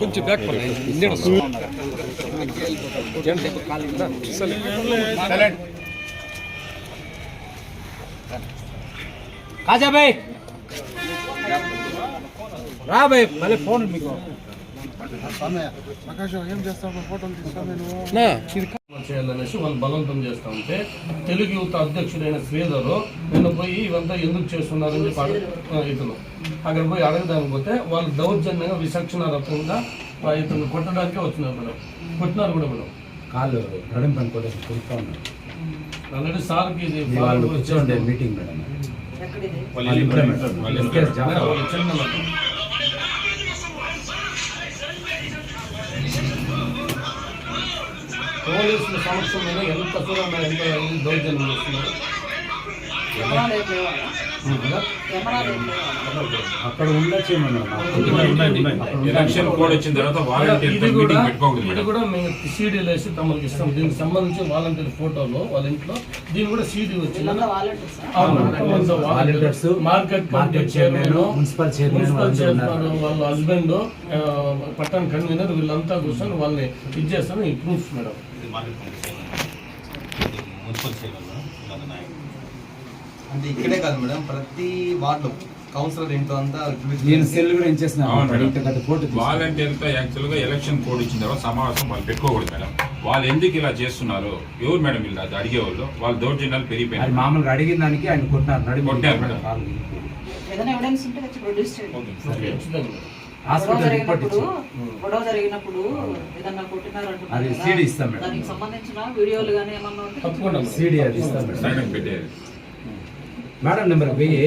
కొంచెం బ్యాక్ కాజా భాయ్ రా భాయ్ మళ్ళీ ఫోన్ మీకు నా ఇది చేయాలనేసి వాళ్ళు బలవంతం చేస్తా ఉంటే తెలుగు యువత అధ్యక్షుడైన శ్రీధర్ నిన్న పోయి ఇవంతా ఎందుకు చేస్తున్నారని చెప్పి ఇతను అక్కడ పోయి అడగడానికి పోతే వాళ్ళు దౌర్జన్యంగా విచక్షణారకంగా ఆ ఇతను కొట్టడానికే వచ్చినారు మేడం కొట్టినారు కూడా మేడం కాళ్ళు నడుము పని కూడా కొడుతూ ఉన్నారు ఆల్రెడీ సార్కి ఇది. మీటింగ్ మేడం పోలీసుల సమక్షంలో ఎంత దూరం ఎంత దౌర్జన్యం చేస్తున్నారు. అక్కడ ఎలక్షన్ కోడ్ వచ్చిన తర్వాత ఇది కూడా మేము సీడీలు వేసి తమకు ఇస్తాం. దీనికి సంబంధించి వాలంటీర్ ఫోటోలు వాళ్ళ ఇంట్లో దీని కూడా సీడీ వచ్చింది. Market market chairman municipal chairman. వాళ్ళ హస్బెండ్ పట్టణ కన్వీనర్ వీళ్ళంతా కూర్చొని వాళ్ళని ఇది చేస్తాను. ఈ ప్రూఫ్స్ మేడం. అంటే ఇక్కడే కాదు మేడం ప్రతి వార్డు కౌన్సిలర్ ఇంట్లో అంతా నేను సెల్ కూడా ఇచ్చేసిన అవును మేడం. ఇంత పెద్ద ఫోటో తీసి. వాలంటీర్తో యాక్చువల్గా ఎలక్షన్ కోడ్ ఇచ్చిన తర్వాత సమావేశం వాళ్ళు పెట్టుకోకూడదు మేడం. వాళ్ళు ఎందుకు ఇలా చేస్తున్నారు ఎవరు మేడం అది అడిగేవాళ్ళు? వాళ్ళు దౌర్జన్యాలు అది పెరిగిపోయినాయి మామూలుగా అడిగిన దానికి ఆయన కొట్టినారు. నడుము కొట్టారు మేడం. ఏదైనా ఎవిడెన్స్ ఉంటే ప్రొడ్యూస్ చేయండి. గొడవ జరిగినప్పుడు ఇచ్చి గొడవ జరిగినప్పుడు ఏదన్నా కొట్టినారు అంటున్నారు అది కదా, CD ఇస్తాం మేడం. దానికి సంబంధించిన వీడియోలు కానీ ఏమన్నా ఉంటే. సిడి అది ఇస్తాం మేడం. మేడం నెంబర్ వెయ్యి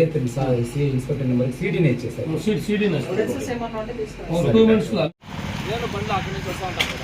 సి ఇన్స్పెక్టర్ నెంబర్ సిడీనే ఇచ్చేసారు నేను బండ్లో అక్కడి నుంచి వస్తా ఉంటాను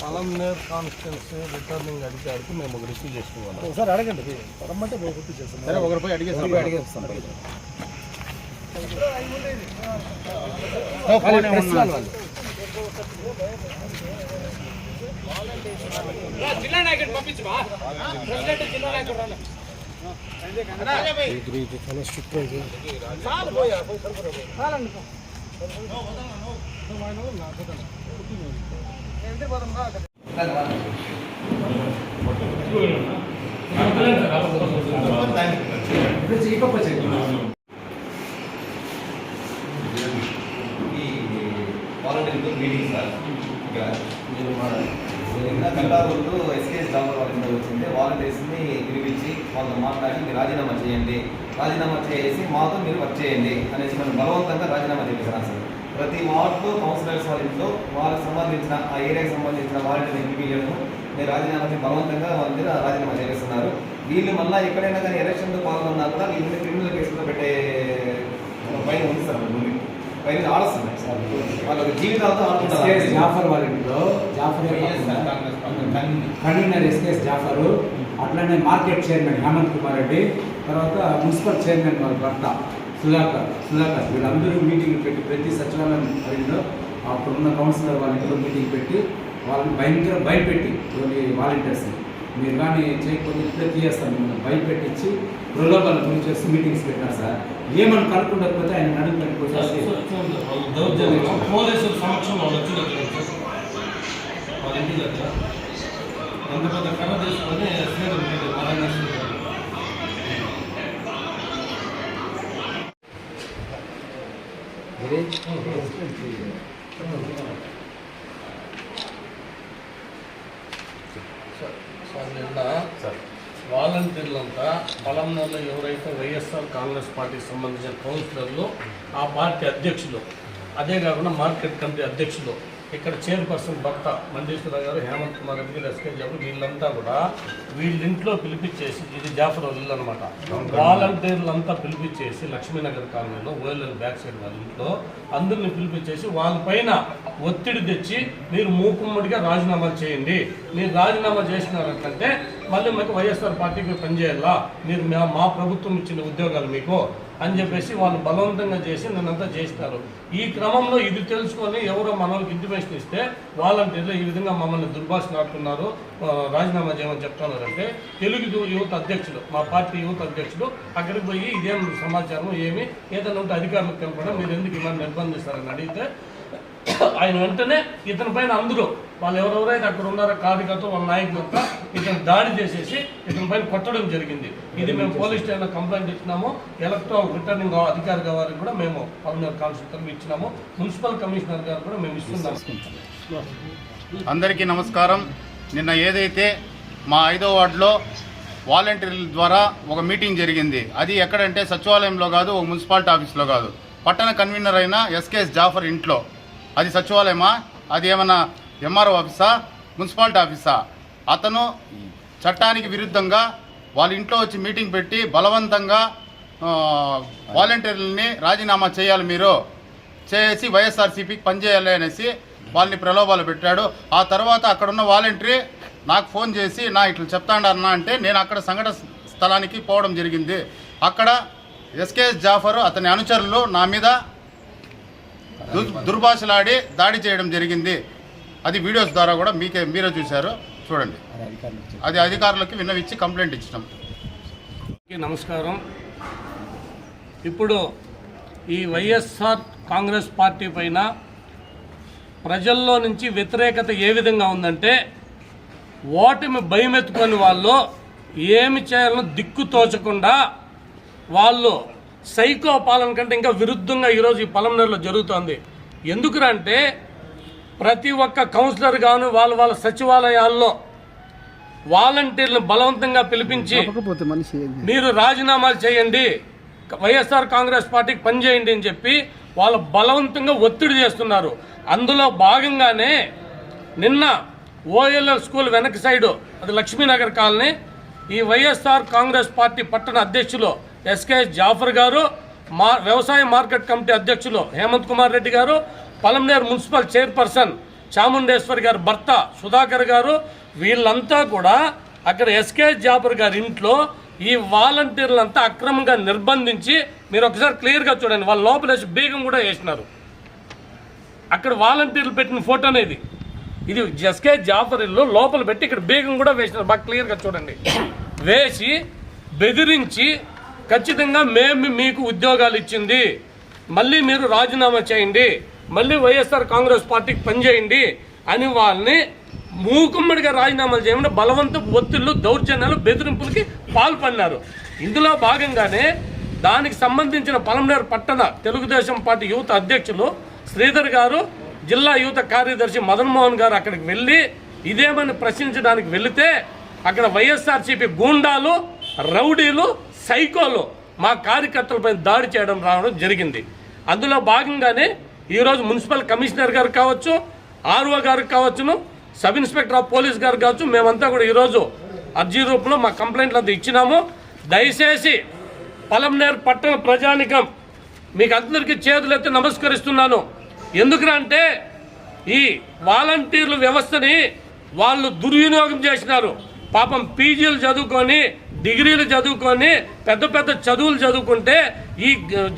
పలంనేర్ కాన్స్టిట్యున్సీ రిటర్నింగ్ అధికారికి మేము ఒక రిసీవ్ చేసుకోవాలి. సార్ అడగండి రమ్మంటే గుర్తు చేస్తాను సరే ఒకరి పోయి అడిగేసి అడిగేస్తాం జిల్లా నాయకుడు పంపించమా ప్రెసిడెంట్ జిల్లా నాయకుడు రాలే. చాలు పోయా, పోయి కలుపురా పోయి. చాలండి పో. ఈ వాలంటీర్ మీటింగ్ సార్ ఇక్కడ నిన్న కల్లాబుర్లు ఎస్కేఎస్ డాక్టర్ వాళ్ళ ఇంట్లో వచ్చింది వాలంటీర్స్ని పిలిపించి వాళ్ళతో మాట్లాడి మీరు రాజీనామా చేయండి. రాజీనామా చేసి మాతో మీరు వర్క్ చేయండి అనేసి మనం బలవంతంగా రాజీనామా చేపించారు సార్. ప్రతి వార్డులో కౌన్సిలర్స్ వాళ్ళ ఇంట్లో వాళ్ళకి సంబంధించిన ఆ ఏరియాకి సంబంధించిన వాలంటీర్ ఎంపీలను మీరు రాజీనామా చేసి బలవంతంగా వాళ్ళ మీద రాజీనామా చేపిస్తున్నారు. వీళ్ళు మళ్ళీ ఎక్కడైనా కానీ ఎలక్షన్లో పాల్గొన్నా కూడా వీళ్ళని క్రిమినల్ కేసులో పెట్టే పైన ఉంది సార్ ముందు పైన ఆడొస్తుంది. వాళ్ళ జీవితాలతో ఆడుకుంటారు జాఫర్ వాళ్ళ ఇంట్లో జాఫర్ కన్వీనర్ ఎస్కేఎస్ జాఫర్. అట్లనే మార్కెట్ చైర్మన్ హేమంత్ కుమార్ రెడ్డి తర్వాత మున్సిపల్ చైర్మన్ వాళ్ళ భర్త సుధాకర్ సుధాకర్. వీళ్ళందరూ మీటింగ్ పెట్టి ప్రతి సచివాలయం పరిధిలో అప్పుడున్న కౌన్సిలర్ వాళ్ళ ఇంట్లో మీటింగ్ పెట్టి వాళ్ళని భయంకర భయపెట్టి కొన్ని వాలంటీర్స్ని. మీరు కానీ చేయకపోతే ఇప్పుడే తీయేస్తాం. మిమ్మల్ని భయపెట్టించి ప్రలోభాలు గురించి చేసి మీటింగ్స్ పెట్టారు సార్. ఏమని కనుక్కుండకపోతే ఆయన నడుము వాళ్ళు దౌర్జన్యం పోలీసుల సమక్షంలో వాళ్ళు వచ్చిన వాళ్ళ ఇంటి దగ్గర. ఎంత పెద్ద తీసుకొని శ్రీధర్ మీద బలంగా శ్రీధర్. సార్ నిన్న వాలంటీర్లంతా పొలంలో ఎవరైతే వైఎస్ఆర్ కాంగ్రెస్ పార్టీకి సంబంధించిన కౌన్సిలర్లు ఆ పార్టీ అధ్యక్షులు అదే కాకుండా మార్కెట్ కమిటీ అధ్యక్షులు ఇక్కడ చైర్పర్సన్ భర్త మండేశ్వర గారు హేమంత్ కుమార్ రెడ్డి గారు ఎస్కే జాబు వీళ్ళంతా కూడా వీళ్ళింట్లో పిలిపించేసి ఇది జాఫర్ వాళ్ళ ఇల్లు అనమాట వాలంటీర్లంతా పిలిపించేసి లక్ష్మీనగర్ కాలనీలో ఓఎల్ఎల్ బ్యాక్ సైడ్ వాళ్ళ ఇంట్లో అందరిని పిలిపించేసి వాళ్ళపైన ఒత్తిడి తెచ్చి మీరు మూకుమ్మడిగా రాజీనామా చేయండి. మీరు రాజీనామా చేసినారంటే మళ్ళీ మీకు వైఎస్ఆర్ పార్టీకి పనిచేయాలా మీరు మా- మా ప్రభుత్వం ఇచ్చిన ఉద్యోగాలు మీకు అని చెప్పేసి వాళ్ళు బలవంతంగా చేసి నన్నంతా చేస్తారు. ఈ క్రమంలో ఇది తెలుసుకొని ఎవరో మనోళ్ళకి ఇంటిమేషన్ ఇస్తే వాలంటీర్లు ఈ విధంగా మమ్మల్ని దుర్భాష ఆడుతున్నారు. రాజీనామా చేయమని చెప్తున్నారంటే తెలుగు యువత అధ్యక్షుడు మా పార్టీ యువత అధ్యక్షుడు అక్కడికి పోయి ఇదేం సమాచారం ఏమి? ఏదైనా ఉంటే అధికారులకు తెలపడం మీరు ఎందుకు ఇవన్నీ నిర్బంధిస్తారని అడిగితే ఆయన వెంటనే ఇతని పైన అందరూ వాళ్ళు ఎవరెవరైతే అక్కడ ఉన్నారో కార్యకర్త వాళ్ళ నాయకులంతా ఇతను దాడి చేసేసి ఇతని పైన కొట్టడం జరిగింది. ఇది మేము పోలీస్ స్టేషన్లో కంప్లైంట్ ఇచ్చినాము. ఎలక్ట్రానిక్ రిటర్నింగ్ అధికారి గారికి కూడా మేము పల్నాడు కాన్స్టిట్యూషన్ ఇచ్చినాము. మున్సిపల్ కమిషనర్ గారు కూడా మేము ఇస్తున్నాము. అందరికీ నమస్కారం. నిన్న ఏదైతే మా ఐదో వార్డులో వాలంటీర్ల ద్వారా ఒక మీటింగ్ జరిగింది. అది ఎక్కడంటే సచివాలయంలో కాదు ఒక మున్సిపాలిటీ ఆఫీస్లో కాదు. పట్టణ కన్వీనర్ అయిన ఎస్కేఎస్ జాఫర్ ఇంట్లో. అది సచివాలయమా? అది ఏమన్నా ఎంఆర్ఓ ఆఫీసా? మున్సిపాలిటీ ఆఫీసా? అతను చట్టానికి విరుద్ధంగా వాళ్ళ ఇంట్లో వచ్చి మీటింగ్ పెట్టి బలవంతంగా వాలంటీర్లని రాజీనామా చేయాలి మీరు. చేసి వైఎస్ఆర్సీపీకి పనిచేయాలి అనేసి వాళ్ళని ప్రలోభాలు పెట్టాడు. ఆ తర్వాత అక్కడ ఉన్న వాలంటరీ నాకు ఫోన్ చేసి నా ఇట్లా చెప్తాడన్నా అంటే నేను అక్కడ సంఘటన స్థలానికి పోవడం జరిగింది. అక్కడ ఎస్కేఎస్ జాఫర్ అతని అనుచరులు నా మీద దుర్భాషలాడి దాడి చేయడం జరిగింది. అది వీడియోస్ ద్వారా కూడా మీకే మీరే చూశారు. చూడండి. అది అధికారులకు విన్నవిచ్చి కంప్లైంట్ ఇచ్చినాం. నమస్కారం. ఇప్పుడు ఈ వైఎస్ఆర్ కాంగ్రెస్ పార్టీ పైన ప్రజల్లో నుంచి వ్యతిరేకత ఏ విధంగా ఉందంటే ఓటమి భయమెత్తుకొని వాళ్ళు ఏమి చేయాలనో దిక్కు తోచకుండా వాళ్ళు సైకో పాలన కంటే ఇంకా విరుద్ధంగా ఈరోజు ఈ పొలంనేరులో జరుగుతోంది. ఎందుకురంటే ప్రతి ఒక్క కౌన్సిలర్ గాను వాళ్ళ వాళ్ళ సచివాలయాల్లో వాలంటీర్లను బలవంతంగా పిలిపించి మీరు రాజీనామాలు చేయండి వైఎస్ఆర్ కాంగ్రెస్ పార్టీకి పనిచేయండి అని చెప్పి వాళ్ళు బలవంతంగా ఒత్తిడి చేస్తున్నారు. అందులో భాగంగానే నిన్న ఓఎల్ఎల్ స్కూల్ వెనక సైడు అది లక్ష్మీనగర్ కాలనీ ఈ వైఎస్ఆర్ కాంగ్రెస్ పార్టీ పట్టణ అధ్యక్షులు ఎస్కే జాఫర్ గారు మా వ్యవసాయ మార్కెట్ కమిటీ అధ్యక్షులు హేమంత్ కుమార్ రెడ్డి గారు పలంనేరు మున్సిపల్ చైర్పర్సన్ చాముండేశ్వరి గారి భర్త సుధాకర్ గారు వీళ్ళంతా కూడా అక్కడ ఎస్కే జాఫర్ గారి ఇంట్లో ఈ వాలంటీర్లంతా అక్రమంగా నిర్బంధించి మీరు ఒకసారి క్లియర్గా చూడండి వాళ్ళ లోపల బీగం కూడా వేసినారు. అక్కడ వాలంటీర్లు పెట్టిన ఫోటో అనేది. ఇది ఎస్కే జాఫర్ ఇల్లు లోపల పెట్టి ఇక్కడ బీగం కూడా వేసినారు. బాగా క్లియర్గా చూడండి. వేసి బెదిరించి ఖచ్చితంగా మేము మీకు ఉద్యోగాలు ఇచ్చింది. మళ్ళీ మీరు రాజీనామా చేయండి. మళ్ళీ వైఎస్ఆర్ కాంగ్రెస్ పార్టీకి పనిచేయండి అని వాళ్ళని మూకుమ్మడిగా రాజీనామాలు చేయమని బలవంత ఒత్తిళ్ళు దౌర్జన్యాలు బెదిరింపులకి పాల్పడినారు. ఇందులో భాగంగానే దానికి సంబంధించిన పలమనేరు పట్టణ తెలుగుదేశం పార్టీ యూత్ అధ్యక్షులు శ్రీధర్ గారు జిల్లా యూత కార్యదర్శి మదన్మోహన్ గారు అక్కడికి వెళ్ళి ఇదేమని ప్రశ్నించడానికి వెళితే అక్కడ వైఎస్ఆర్సీపీ గూండాలు రౌడీలు సైకోలు మా కార్యకర్తలపై దాడి చేయడం రావడం జరిగింది. అందులో భాగంగానే ఈరోజు మున్సిపల్ కమిషనర్ గారు కావచ్చు ఆర్ఓ గారు కావచ్చును సబ్ ఇన్స్పెక్టర్ ఆఫ్ పోలీస్ గారు కావచ్చు మేమంతా కూడా ఈరోజు అర్జీ రూపంలో మా కంప్లైంట్లు అంతా ఇచ్చినాము. దయచేసి పలంనేరు పట్టణ ప్రజానికం మీకు అందరికీ చేతులెత్తి నమస్కరిస్తున్నాను. ఎందుకురా అంటే ఈ వాలంటీర్ల వ్యవస్థని వాళ్ళు దుర్వినియోగం చేసినారు. పాపం పీజీలు చదువుకొని డిగ్రీలు చదువుకొని పెద్ద పెద్ద చదువులు చదువుకుంటే ఈ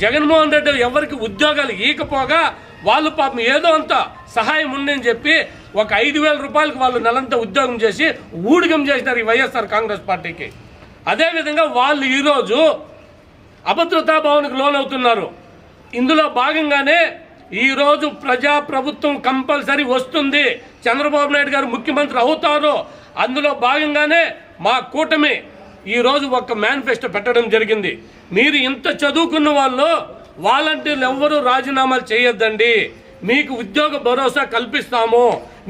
జగన్మోహన్ రెడ్డి ఎవరికి ఉద్యోగాలు ఈకపోగా వాళ్ళు పాపం ఏదో అంత సహాయం ఉందని చెప్పి ఒక ఐదు వేల రూపాయలకు వాళ్ళు నెలంతా ఉద్యోగం చేసి ఊడిగం చేసినారు ఈ వైఎస్ఆర్ కాంగ్రెస్ పార్టీకి. అదేవిధంగా వాళ్ళు ఈరోజు అభద్రతా భావనకు లోనవుతున్నారు ఇందులో భాగంగానే ఈరోజు ప్రజా ప్రభుత్వం కంపల్సరీ వస్తుంది. చంద్రబాబు నాయుడు గారు ముఖ్యమంత్రి అవుతారు. అందులో భాగంగానే మా కూటమి ఈరోజు ఒక మేనిఫెస్టో పెట్టడం జరిగింది. మీరు ఇంత చదువుకున్న వాళ్ళు వాలంటీర్లు ఎవ్వరూ రాజీనామాలు చేయొద్దండి. మీకు ఉద్యోగ భరోసా కల్పిస్తాము.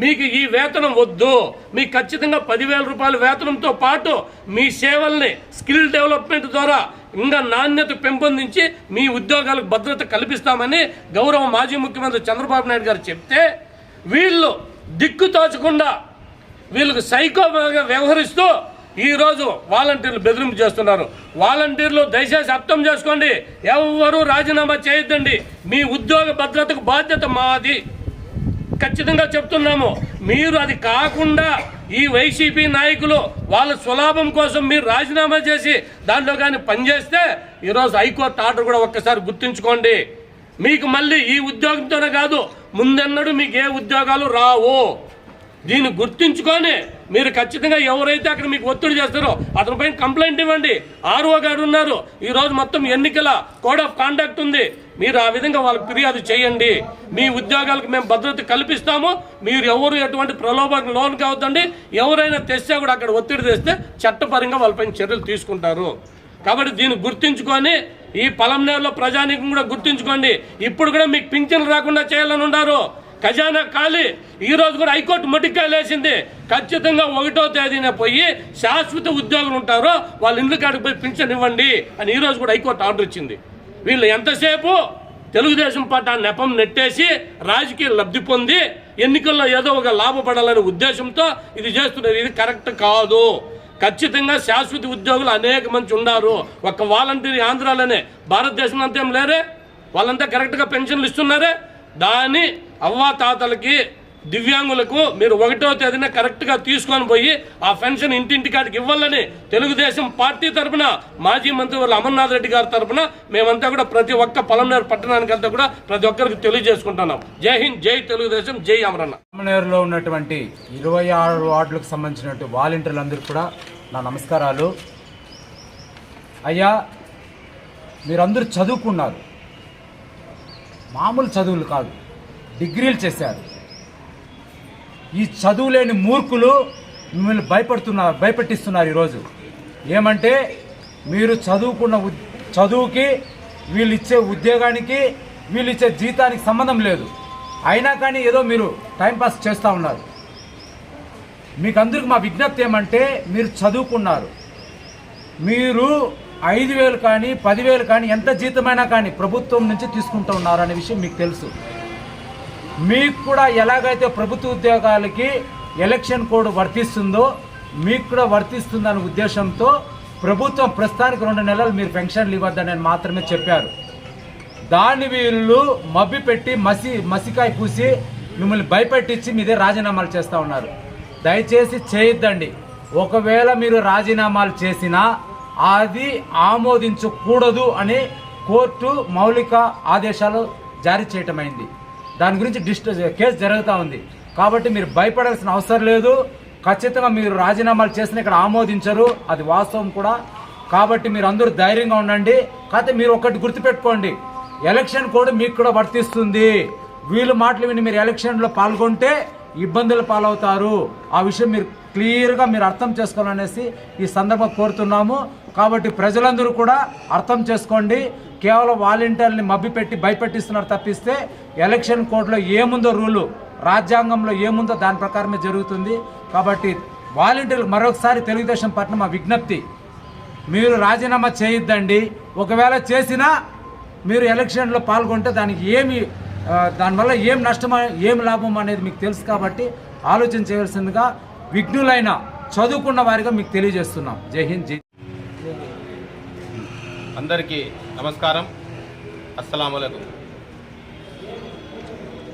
మీకు ఈ వేతనం వద్దు. మీకు ఖచ్చితంగా పదివేల రూపాయల వేతనంతో పాటు మీ సేవల్ని స్కిల్ డెవలప్మెంట్ ద్వారా ఇంకా నాణ్యత పెంపొందించి మీ ఉద్యోగాలకు భద్రత కల్పిస్తామని గౌరవ మాజీ ముఖ్యమంత్రి చంద్రబాబు నాయుడు గారు చెప్తే వీళ్ళు దిక్కు తోచకుండా వీళ్ళకు సైకోగా వ్యవహరిస్తూ ఈరోజు వాలంటీర్లు బెదిరింపు చేస్తున్నారు. వాలంటీర్లు దయచేసి అర్థం చేసుకోండి. ఎవరు రాజీనామా చేయొద్దండి. మీ ఉద్యోగ భద్రతకు బాధ్యత మాది. ఖచ్చితంగా చెప్తున్నాము. మీరు అది కాకుండా ఈ వైసీపీ నాయకులు వాళ్ళ స్వలాభం కోసం మీరు రాజీనామా చేసి దాంట్లో కానీ పనిచేస్తే ఈరోజు హైకోర్టు ఆర్డర్ కూడా ఒక్కసారి గుర్తుంచుకోండి. మీకు మళ్ళీ ఈ ఉద్యోగంతోనే కాదు ముందెన్నడూ మీకు ఏ ఉద్యోగాలు రావు. దీన్ని గుర్తించుకొని మీరు ఖచ్చితంగా ఎవరైతే అక్కడ మీకు ఒత్తిడి చేస్తారో అతనిపైన కంప్లైంట్ ఇవ్వండి. ఆర్ఓ గారు ఉన్నారు. ఈరోజు మొత్తం ఎన్నికల కోడ్ ఆఫ్ కాండక్ట్ ఉంది. మీరు ఆ విధంగా వాళ్ళకి ఫిర్యాదు చేయండి. మీ ఉద్యోగాలకు మేము భద్రత కల్పిస్తాము. మీరు ఎవరు ఎటువంటి ప్రలోభానికి లోన్ కావద్దండి. ఎవరైనా తెస్తే కూడా అక్కడ ఒత్తిడి తెస్తే చట్టపరంగా వాళ్ళపైన చర్యలు తీసుకుంటారు. కాబట్టి దీన్ని గుర్తించుకొని ఈ పొలంనేరులో ప్రజానీకం కూడా గుర్తించుకోండి. ఇప్పుడు కూడా మీకు పింఛన్లు రాకుండా చేయాలని ఉన్నారు. ఖజానా ఖాళీ. ఈరోజు కూడా హైకోర్టు మొటికాయలు వేసింది ఖచ్చితంగా ఒకటో తేదీన పోయి శాశ్వత ఉద్యోగులు ఉంటారో వాళ్ళ ఇండ్ల కాడికి పోయి పింఛన్ ఇవ్వండి అని ఈరోజు కూడా హైకోర్టు ఆర్డర్ ఇచ్చింది. వీళ్ళు ఎంతసేపు? తెలుగుదేశం పార్టీ ఆ నెపం నెట్టేసి రాజకీయ లబ్ధి పొంది ఎన్నికల్లో ఏదో ఒక లాభపడాలనే ఉద్దేశంతో ఇది చేస్తున్నారు. ఇది కరెక్ట్ కాదు. ఖచ్చితంగా శాశ్వత ఉద్యోగులు అనేక మంది ఉన్నారు. ఒక వాలంటీర్ ఆంధ్రాలోనే. భారతదేశం అంతా ఏం లేరే? వాళ్ళంతా కరెక్ట్గా పెన్షన్లు ఇస్తున్నారే? దాని అవ్వాతాతలకి దివ్యాంగులకు మీరు ఒకటో తేదీన కరెక్ట్గా తీసుకొని పోయి ఆ పెన్షన్ ఇంటింటి కాడికి ఇవ్వాలని తెలుగుదేశం పార్టీ తరపున మాజీ మంత్రి వాళ్ళు అమర్నాథ్ రెడ్డి గారి తరఫున మేమంతా కూడా ప్రతి ఒక్క పొలంనేరు పట్టణానికి అంతా కూడా ప్రతి ఒక్కరికి తెలియజేసుకుంటున్నాం. జై హింద్ జై తెలుగుదేశం జై అమరన్న. రామనేరులో ఉన్నటువంటి ఇరవై ఆరు వార్డులకు సంబంధించినటువంటి వాలంటీర్లందరికీ కూడా నా నమస్కారాలు. అయ్యా మీరందరూ చదువుకున్నారు. మామూలు చదువులు కాదు. డిగ్రీలు చేశారు. ఈ చదువులేని మూర్ఖులు మిమ్మల్ని భయపడుతున్నారు భయపెట్టిస్తున్నారు ఈరోజు. ఏమంటే మీరు చదువుకున్న చదువుకి వీళ్ళు ఇచ్చే ఉద్యోగానికి వీళ్ళు ఇచ్చే జీతానికి సంబంధం లేదు. అయినా కానీ ఏదో మీరు టైంపాస్ చేస్తూ ఉన్నారు. మీకు అందరికి మా విజ్ఞప్తి ఏమంటే మీరు చదువుకున్నారు. మీరు ఐదు వేలు కానీ పదివేలు కానీ ఎంత జీతమైనా కానీ ప్రభుత్వం నుంచి తీసుకుంటూ ఉన్నారు అనే విషయం మీకు తెలుసు. మీకు కూడా ఎలాగైతే ప్రభుత్వ ఉద్యోగాలకి ఎలక్షన్ కోడ్ వర్తిస్తుందో మీకు కూడా వర్తిస్తుందనే ఉద్దేశంతో ప్రభుత్వం ప్రస్తుతానికి రెండు నెలలు మీరు పెన్షన్లు ఇవ్వద్దని మాత్రమే చెప్పారు. దాన్ని వీళ్ళు మబ్బి పెట్టి మసి మసికాయ పూసి మిమ్మల్ని భయపెట్టించి మీదే రాజీనామాలు చేస్తూ ఉన్నారు. దయచేసి చేయొద్దండి. ఒకవేళ మీరు రాజీనామాలు చేసినా అది ఆమోదించకూడదు అని కోర్టు మౌలిక ఆదేశాలు జారీ చేయటమైంది. దాని గురించి డిస్ట్ కేసు జరుగుతూ ఉంది. కాబట్టి మీరు భయపడాల్సిన అవసరం లేదు. ఖచ్చితంగా మీరు రాజీనామాలు చేసిన ఇక్కడ ఆమోదించరు. అది వాస్తవం కూడా. కాబట్టి మీరు అందరూ ధైర్యంగా ఉండండి. కాకపోతే మీరు ఒకటి గుర్తుపెట్టుకోండి. ఎలక్షన్ కోడ్ మీకు కూడా వర్తిస్తుంది. వీళ్ళు మాటలు విని మీరు ఎలక్షన్లో పాల్గొంటే ఇబ్బందులు పాలవుతారు. ఆ విషయం మీరు క్లియర్గా మీరు అర్థం చేసుకోవాలనేసి ఈ సందర్భం కోరుతున్నాము. కాబట్టి ప్రజలందరూ కూడా అర్థం చేసుకోండి. కేవలం వాలంటీర్ని మభ్యపెట్టి భయపెట్టిస్తున్నారు తప్పిస్తే ఎలక్షన్ కోడ్లో ఏముందో రూలు రాజ్యాంగంలో ఏముందో దాని ప్రకారమే జరుగుతుంది. కాబట్టి వాలంటీర్లు మరొకసారి తెలుగుదేశం పట్ల మా విజ్ఞప్తి మీరు రాజీనామా చేయొద్దండి. ఒకవేళ చేసినా మీరు ఎలక్షన్లో పాల్గొంటే దానికి ఏమి దానివల్ల ఏం నష్టం ఏం లాభం అనేది మీకు తెలుసు కాబట్టి ఆలోచన చేయవలసిందిగా విఘ్నులైన చదువుకున్న వారిగా మీకు తెలియజేస్తున్నాం. జై హింద్ జై అందరికీ నమస్కారం. అస్సలాములకు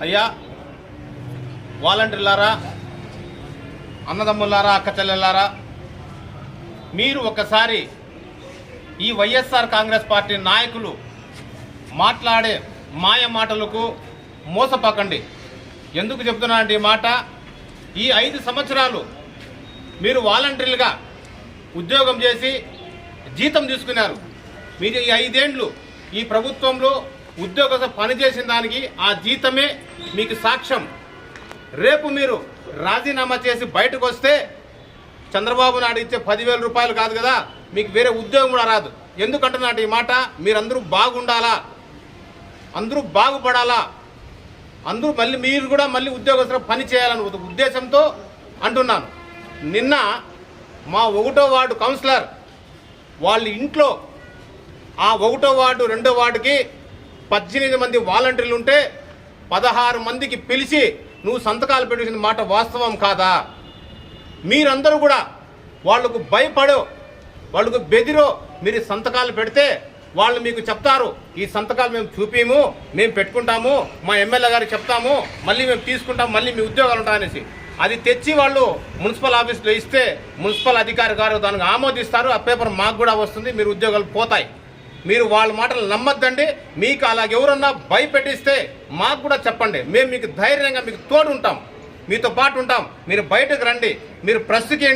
అయ్యా వాలంటీర్లారా అన్నదమ్ములారా అక్కచెల్లెలారా మీరు ఒకసారి ఈ వైఎస్ఆర్ కాంగ్రెస్ పార్టీ నాయకులు మాట్లాడే మాయ మాటలకు మోసపోకండి. ఎందుకు చెప్తున్నానంటే ఈ మాట ఈ ఐదు సంవత్సరాలు మీరు వాలంటీర్లుగా ఉద్యోగం చేసి జీతం తీసుకున్నారు. మీరు ఈ ఐదేండ్లు ఈ ప్రభుత్వంలో ఉద్యోగ పనిచేసిన దానికి ఆ జీతమే మీకు సాక్ష్యం. రేపు మీరు రాజీనామా చేసి బయటకు వస్తే చంద్రబాబు నాయుడు ఇచ్చే పదివేల రూపాయలు కాదు కదా మీకు వేరే ఉద్యోగం కూడా రాదు. ఎందుకంటున్నాడు ఈ మాట? మీరందరూ బాగుండాలా? అందరూ బాగుపడాలా? అందరూ మళ్ళీ మీరు కూడా మళ్ళీ ఉద్యోగస్తులు పని చేయాలని ఒక ఉద్దేశంతో అంటున్నాను. నిన్న మా ఒకటో వార్డు కౌన్సిలర్ వాళ్ళ ఇంట్లో ఆ ఒకటో వార్డు రెండో వార్డుకి పద్దెనిమిది మంది వాలంటీర్లు ఉంటే పదహారు మందికి పిలిచి నువ్వు సంతకాలు పెట్టేసిన మాట వాస్తవం కాదా? మీరందరూ కూడా వాళ్ళకు భయపడో వాళ్ళకు బెదిరో మీరు సంతకాలు పెడితే వాళ్ళు మీకు చెప్తారు ఈ సంతకాలు మేము చూపిము మేము పెట్టుకుంటాము మా ఎమ్మెల్యే గారికి చెప్తాము మళ్ళీ మేము తీసుకుంటాం మళ్ళీ మీ ఉద్యోగాలు ఉంటాయనేసి అది తెచ్చి వాళ్ళు మున్సిపల్ ఆఫీస్లో ఇస్తే మున్సిపల్ అధికారి గారు దానికి ఆమోదిస్తారు ఆ పేపర్ మాకు కూడా వస్తుంది మీరు ఉద్యోగాలు పోతాయి. మీరు వాళ్ళ మాటలు నమ్మద్దండి. మీకు అలాగే ఎవరన్నా భయపెట్టిస్తే మాకు కూడా చెప్పండి. మేము మీకు ధైర్యంగా మీకు తోడు ఉంటాం. మీతో పాటు ఉంటాం. మీరు బయటకు రండి. మీరు ప్రెస్కి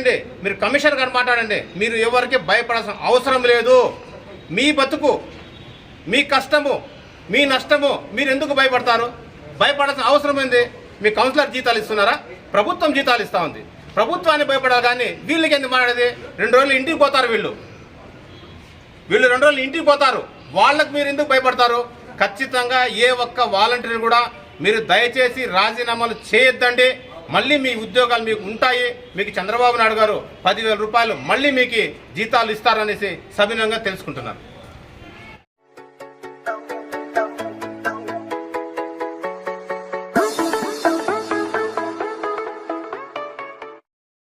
మీరు కమిషనర్ గారు మాట్లాడండి. మీరు ఎవరికి భయపడాల్సిన అవసరం లేదు. మీ బతుకు మీ కష్టము మీ నష్టము మీరు ఎందుకు భయపడతారు? భయపడాల్సిన అవసరం ఏంది? మీ కౌన్సిలర్ జీతాలు ఇస్తున్నారా? ప్రభుత్వం జీతాలు ఇస్తా ఉంది. ప్రభుత్వాన్ని భయపడాలి కానీ వీళ్ళకి ఎందుకు మాట్లాడేది? రెండు రోజులు ఇంటికి పోతారు వీళ్ళు. వీళ్ళు రెండు రోజులు ఇంటికి పోతారు. వాళ్ళకు మీరు ఎందుకు భయపడతారు? ఖచ్చితంగా ఏ ఒక్క వాలంటీర్ కూడా మీరు దయచేసి రాజీనామాలు చేయొద్దండి. మళ్ళీ మీ ఉద్యోగాలు మీకు ఉంటాయి. మీకు చంద్రబాబు నాయుడు గారు పదివేల రూపాయలు మళ్ళీ మీకు జీతాలు ఇస్తారనేసి సవినంగా తెలుసుకుంటున్నారు